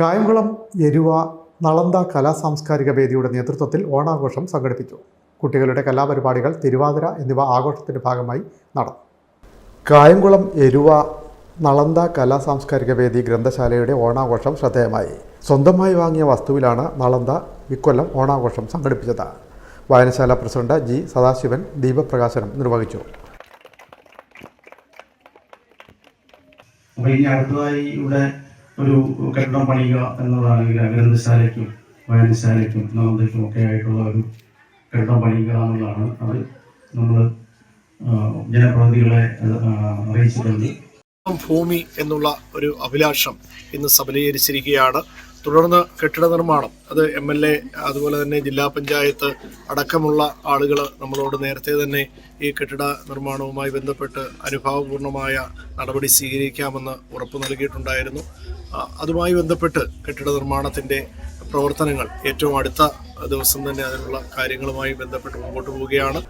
കായംകുളം എരുവ നളന്ത കലാ സാംസ്കാരിക വേദിയുടെ നേതൃത്വത്തിൽ ഓണാഘോഷം സംഘടിപ്പിച്ചു. കുട്ടികളുടെ കലാപരിപാടികൾ തിരുവാതിര എന്നിവ ആഘോഷത്തിന്റെ ഭാഗമായി നടന്നു. കായംകുളം എരുവ നളന്ത കലാ സാംസ്കാരിക വേദി ഗ്രന്ഥശാലയുടെ ഓണാഘോഷം ശ്രദ്ധേയമായി. സ്വന്തമായി വാങ്ങിയ വസ്തുവിലാണ് നളന്ത ഇക്കൊല്ലം ഓണാഘോഷം സംഘടിപ്പിച്ചത്. വായനശാല പ്രസിഡന്റ് ജി സദാശിവൻ ദീപപ്രകാശനം നിർവഹിച്ചു. അപ്പൊ ഇനി അടുത്തതായി ഇവിടെ ഒരു കെട്ടിടം പണിയുക എന്നതാണെങ്കിൽ ഗ്രന്ഥശാലയ്ക്കും വായനശാലയ്ക്കും നന്ദയ്ക്കും ഒക്കെ ആയിട്ടുള്ള ഒരു കെട്ടിടം പണിയുക എന്നുള്ളതാണ്. അത് നമ്മൾ ജനപ്രതിനിധികളെ അറിയിച്ചിട്ടുണ്ട്. ഭൂമി എന്നുള്ള ഒരു അഭിലാഷം ഇന്ന് സബലീകരിച്ചിരിക്കുകയാണ്. തുടർന്ന് കെട്ടിട നിർമ്മാണം. അത് എം എൽ എ അതുപോലെ തന്നെ ജില്ലാ പഞ്ചായത്ത് അടക്കമുള്ള ആളുകൾ നമ്മളോട് നേരത്തെ തന്നെ ഈ കെട്ടിട നിർമ്മാണവുമായി ബന്ധപ്പെട്ട് അനുഭാവപൂർണമായ നടപടി സ്വീകരിക്കാമെന്ന് ഉറപ്പു നൽകിയിട്ടുണ്ടായിരുന്നു. അതുമായി ബന്ധപ്പെട്ട് കെട്ടിട നിർമ്മാണത്തിന്റെ പ്രവർത്തനങ്ങൾ ഏറ്റവും അടുത്ത ദിവസം തന്നെ അതിനുള്ള കാര്യങ്ങളുമായി ബന്ധപ്പെട്ട് മുമ്പോട്ട് പോവുകയാണ്.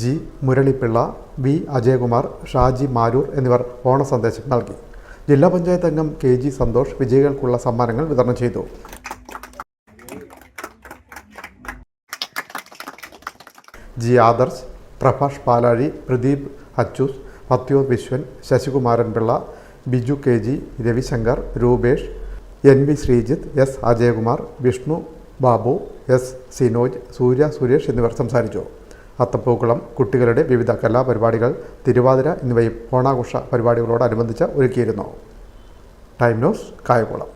ജി മുരളിപ്പിള്ള വി അജയകുമാർ ഷാജി മാരൂർ എന്നിവർ ഓണ സന്ദേശം നൽകി. ജില്ലാ പഞ്ചായത്ത് അംഗം കെ ജി സന്തോഷ് വിജയികൾക്കുള്ള സമ്മാനങ്ങൾ വിതരണം ചെയ്തു. G Adarsh Prabhash Palazhi Pradeep Achus പത്യോ Viswan Sasikumaran Pillai Biju K G Ravishankar Rupesh N V Sreejith S Ajayakumar Vishnu Babu S Sinoj Surya Suresh എന്നിവർ സംസാരിച്ചു. അത്തപ്പൂക്കളം കുട്ടികളുടെ വിവിധ കലാപരിപാടികൾ തിരുവാതിര എന്നിവയും ഓണാഘോഷ പരിപാടികളോടനുബന്ധിച്ച് ഒരുക്കിയിരുന്നു. Time news Kayamkulam.